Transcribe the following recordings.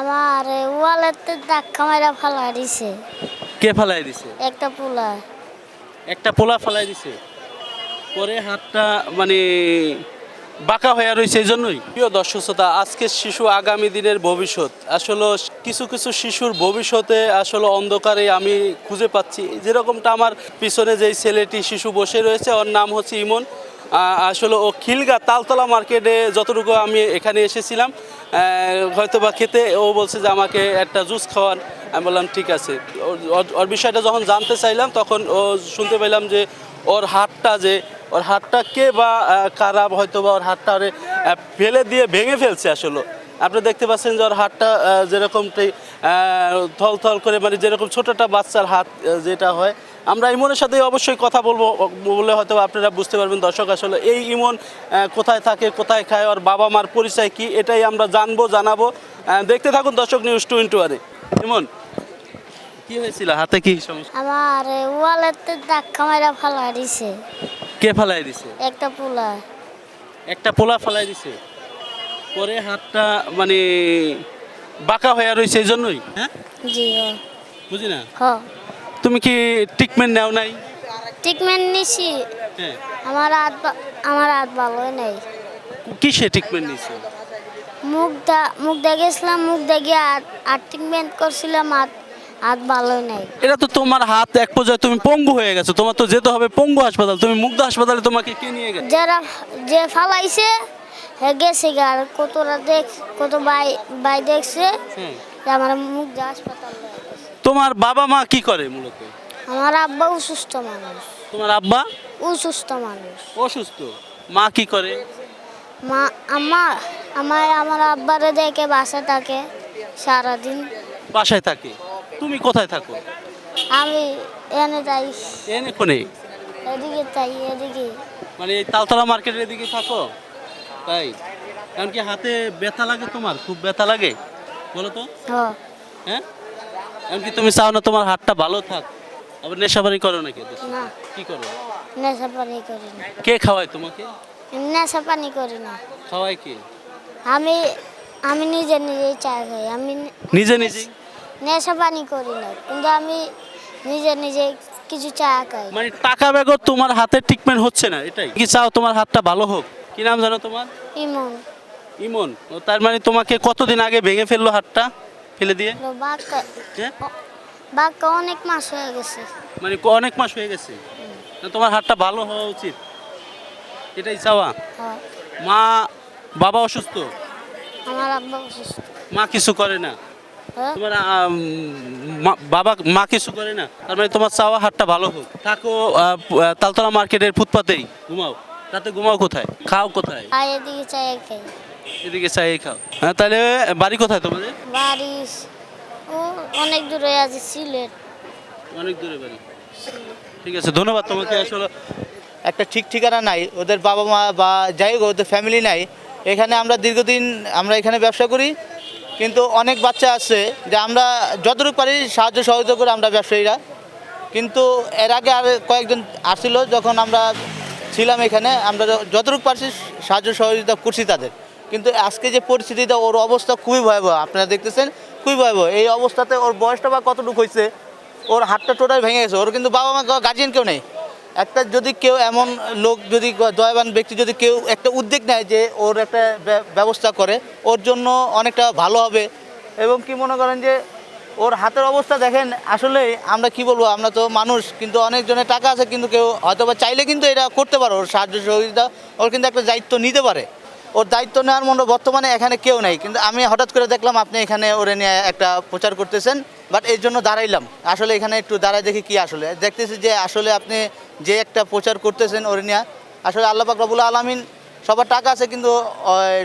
আমার ওয়ালেতে ধাক্কা মারা ফালা দিছে। কে ফালাই দিছে? একটা পোলা। একটা পোলা ফালাই দিছে। পরে হাতটা মানে বাঁকা হয়ে রয়েছে এই জন্যই। প্রিয় দর্শক শ্রোতা আজকের শিশু আগামী দিনের ভবিষ্যৎ। আসলে কিছু কিছু শিশুর ভবিষ্যতে আসলে অন্ধকারে আমি খুঁজে পাচ্ছি। যেরকমটা আমার পিছনে যেই ছেলেটি শিশু বসে রয়েছে ওর নাম হচ্ছে ইমন। আসলে ও খিলগা তালতলা মার্কেটে যতটুকু আমি এখানে এসেছিলাম হয়তো বা খেতে ও বলছে যে আমাকে একটা জুস খাওয়ান। আমি বললাম ঠিক আছে। ওর- বিষয়টা যখন জানতে চাইলাম তখন ও শুনতে পেলাম যে ওর হাতটা যে ওর হাতটা কে বা খারাপ হয়তো বা ওর হাতটা ওরে, ফেলে দিয়ে ভেঙে ফেলছে আসলে। আপনি দেখতে পাচ্ছেন যে ওর হাতটা যেরকমটি থল থল করে মানে যেরকম ছোটটা বাচ্চার হাত যেটা হয় আমরা ইমনের সাথে অবশ্যই কথা বলব বলে হয়তো আপনারা বুঝতে পারবেন দর্শক আসলে এই ইমন কোথায় থাকে কোথায় খায় ওর বাবা মার পরিচয় কি এটাই আমরা জানব জানাব। দেখতে থাকুন দর্শক নিউজ টোয়েন্টি ওয়ানে। ইমন কি হয়েছিল? হাতে কি সমস্যা? আমার ওয়ালেতে ধাক্কা মারা ফালা দিছে। কে ফালাই দিছে? একটা পোলা। একটা পোলা ফালাই দিছে? পরে হাতটা মানে বাঁকা হয়ে রয়েছে এই জন্যই? হ্যাঁ? জি বুঝি না হ। তুমি কি ট্রিটমেন্ট নেও নাই? ট্রিটমেন্ট নিছি। আমার হাত আমার হাত ভালোই নেই। কিসে ট্রিটমেন্ট নিছো? মুখ দা মুখ দা গেছিলাম মুখ দা গিয়ে হাত হাত ট্রিটমেন্ট করছিলাম হাত হাত ভালোই নাই। এটা তো তোমার হাত এক পর্যায়ে তুমি পঙ্গু হয়ে গেছো। তোমার তো যেতে হবে পঙ্গু হাসপাতাল। তুমি মুগ্ধ হাসপাতালে তোমাকে কে নিয়ে গেছে? যারা যে ফালাইছে হে গেছে আর কতটা দেখ কত ভাই ভাই দেখছে। আমার মুখ দা হাসপাতাল। তোমার বাবা মা কি করে মূলত? আমার আব্বা অসুস্থ মানুষ। তোমার আব্বা? অসুস্থ মানুষ। অসুস্থ। মা কি করে? মা আমার আমার আমার আব্বারে দেখে বাসা থাকে সারাদিন। বাসায় থাকে। তুমি কোথায় থাকো? আমি এনে যাই। এনে কোনে? এদিকে তাই এদিকে। মানে এই তালতলা মার্কেটের এদিকে থাকো? তাই? কারণ কি হাতে ব্যথা লাগে তোমার? খুব ব্যথা লাগে? বলো তো। হ্যাঁ? এমনকি তুমি চাও না তোমার হাতটা ভালো থাক। আবার নেশাবারি করো নাকি? না। কি করো? নেশা পানি করি না। কে খাওয়ায় তোমাকে? নেশা পানি করি না। খাওয়ায় কে? আমি আমি নিজে নিজেই চা খাই। আমি নিজে নিজে নেশা পানি করি না। কিন্তু আমি নিজে নিজে কিছু চা খাই। মানে টাকা বেগর তোমার হাতের ট্রিটমেন্ট হচ্ছে না এটাই। কি চাও তোমার হাতটা ভালো হোক? কি নাম জানো তোমার? ইমন। ইমন। ও তার মানে তোমাকে কতদিন আগে ভেঙে ফেলল হাতটা? ফেলে দিয়ে? হ্যাঁ? অনেক মাস হয়ে গেছে। মানে অনেক মাস হয়ে গেছে? তোমার হাতটা ভালো হওয়া উচিত? এটাই চাওয়া? মা বাবা অসুস্থ? আমার আব্বা অসুস্থ। মা কিছু করে না? হ্যাঁ? তোমার বাবা মা কিছু করে না? তার মানে তোমার চাওয়া হাতটা ভালো হোক। থাকো তালতলা মার্কেটের ফুটপাতেই। ঘুমাও। রাতে ঘুমাও কোথায়? খাও কোথায়? এদিকে খাই। এদিকে চাই খাও। হ্যাঁ তাহলে বাড়ি কোথায় তোমাদের? বাড়ি ও অনেক দূরে আছে সিলেট। অনেক দূরে বাড়ি। ঠিক আছে ধন্যবাদ তোমাকে। আসলে একটা ঠিক ঠিকানা নাই ওদের বাবা মা বা যাই হোক ওদের ফ্যামিলি নাই। এখানে আমরা দীর্ঘদিন আমরা এখানে ব্যবসা করি কিন্তু অনেক বাচ্চা আছে যে আমরা যতটুকু পারি সাহায্য সহযোগিতা করি আমরা ব্যবসায়ীরা। কিন্তু এর আগে আর কয়েকজন আসছিল যখন আমরা ছিলাম এখানে আমরা যতটুকু পারছি সাহায্য সহযোগিতা করছি তাদের। কিন্তু আজকে যে পরিস্থিতিটা, ওর অবস্থা খুবই ভয়াবহ। আপনারা দেখতেছেন, খুবই ভয়াবহ। এই অবস্থাতে ওর বয়সটা বা কতটুকু হয়েছে, ওর হাতটা টোটাল ভেঙে গেছে। ওর কিন্তু বাবা মা গার্জিয়ান কেউ নেই। একটা যদি কেউ এমন লোক, যদি দয়াবান ব্যক্তি যদি কেউ একটা উদ্যোগ নেয় যে ওর একটা ব্য- ব্যবস্থা করে, ওর জন্য অনেকটা ভালো হবে। এবং কি মনে করেন যে, ওর হাতের অবস্থা দেখেন, আসলে আমরা কি বলব, আমরা তো মানুষ, কিন্তু অনেকজনের টাকা আছে, কিন্তু কেউ হয়তো বা চাইলে কিন্তু এটা করতে পারে। ওর সাহায্য সহযোগিতা, ওর কিন্তু একটা দায়িত্ব নিতে পারে। ওর দায়িত্ব নেওয়ার মতো বর্তমানে এখানে কেউ নেই। কিন্তু আমি হঠাৎ করে দেখলাম আপনি এখানে ওরে নিয়ে একটা প্রচার করতেছেন বাট এর জন্য দাঁড়াইলাম। আসলে এখানে একটু দাঁড়ায় দেখি কি আসলে। দেখতেছি যে আসলে আপনি যে একটা প্রচার করতেছেন ওরে নিয়ে আসলে আল্লাহ পাক আলমিন সবার টাকা আছে কিন্তু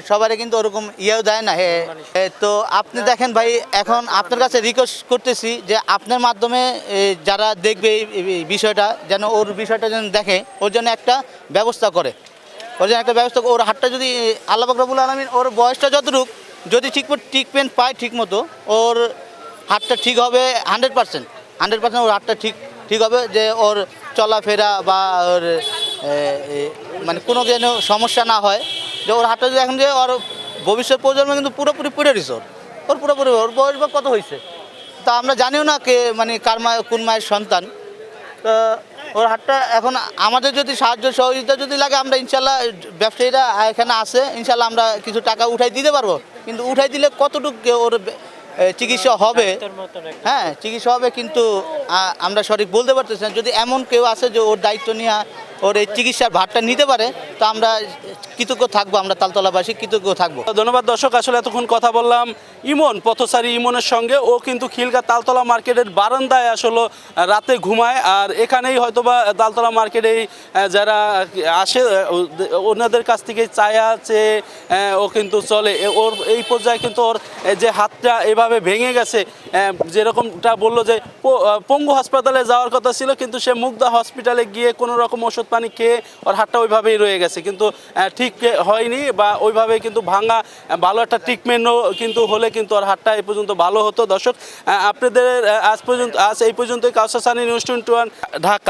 সবারই কিন্তু ওরকম ইয়েও দেয় না। হে এ, তো আপনি দেখেন ভাই এখন আপনার কাছে রিকোয়েস্ট করতেছি যে আপনার মাধ্যমে যারা দেখবে এই বিষয়টা যেন ওর বিষয়টা যেন দেখে ওর জন্য একটা ব্যবস্থা করে। জন্য একটা ব্যবস্থা ওর হাতটা যদি, আল্লাহ রবুল আলমিন, ওর বয়সটা যতটুক, যদি ঠিক ট্রিটমেন্ট পায় ঠিক মতো, ওর হাতটা ঠিক হবে হান্ড্রেড পার্সেন্ট হান্ড্রেড পার্সেন্ট ওর হাতটা ঠিক ঠিক হবে যে ওর চলাফেরা বা ওর মানে কোনো যেন সমস্যা না হয়। যে ওর হাতটা যদি এখন যে ওর ভবিষ্যৎ প্রজন্ম কিন্তু পুরোপুরি পড়ে দিছে ওর। ওর পুরোপুরি, ওর বয়স বা কত হয়েছে তা আমরা জানিও না কে মানে কার মা কোন মায়ের সন্তান। তো ওর হাটটা এখন আমাদের যদি সাহায্য সহযোগিতা যদি লাগে আমরা ইনশাল্লাহ ব্যবসায়ীরা এখানে আসে ইনশাল্লাহ আমরা কিছু টাকা উঠাই দিতে পারব। কিন্তু উঠাই দিলে কতটুকু ওর চিকিৎসা হবে হ্যাঁ চিকিৎসা হবে কিন্তু আমরা সঠিক বলতে পারতেছি না। যদি এমন কেউ আছে যে ওর দায়িত্ব নিয়ে ওর এই চিকিৎসার ভারটা নিতে পারে, তো আমরা কৃতজ্ঞ থাকব, আমরা তালতলাবাসী কৃতজ্ঞ থাকব। ধন্যবাদ দর্শক, আসলে এতক্ষণ কথা বললাম ইমন পথসারি ইমনের সঙ্গে, ও কিন্তু খিলগা তালতলা মার্কেটের বারান্দায় আসলে রাতে ঘুমায়, আর এখানেই হয়তোবা তালতলা মার্কেটেই যারা আসে ওনাদের কাছ থেকে চায়া চেয়ে ও কিন্তু চলে। ওর, এই পর্যায়ে কিন্তু ওর যে হাতটা এভাবে ভেঙে গেছে যেরকমটা বলল যে পঙ্গু হাসপাতালে যাওয়ার কথা ছিল, কিন্তু সে মুগদা হসপিটালে গিয়ে কোনো রকম ওষুধ পানি খেয়ে ওর হাতটা ওইভাবেই রয়ে গেছে। কিন্তু ঠিক হয়নি বা ওইভাবে কিন্তু ভাঙা ভালো একটা ট্রিটমেন্টও কিন্তু হলে কিন্তু ওর হাতটা এই পর্যন্ত ভালো হতো। দর্শক আপনাদের আজ পর্যন্ত, আজ এই পর্যন্তই। Kawsar Sani news twenty Dhaka.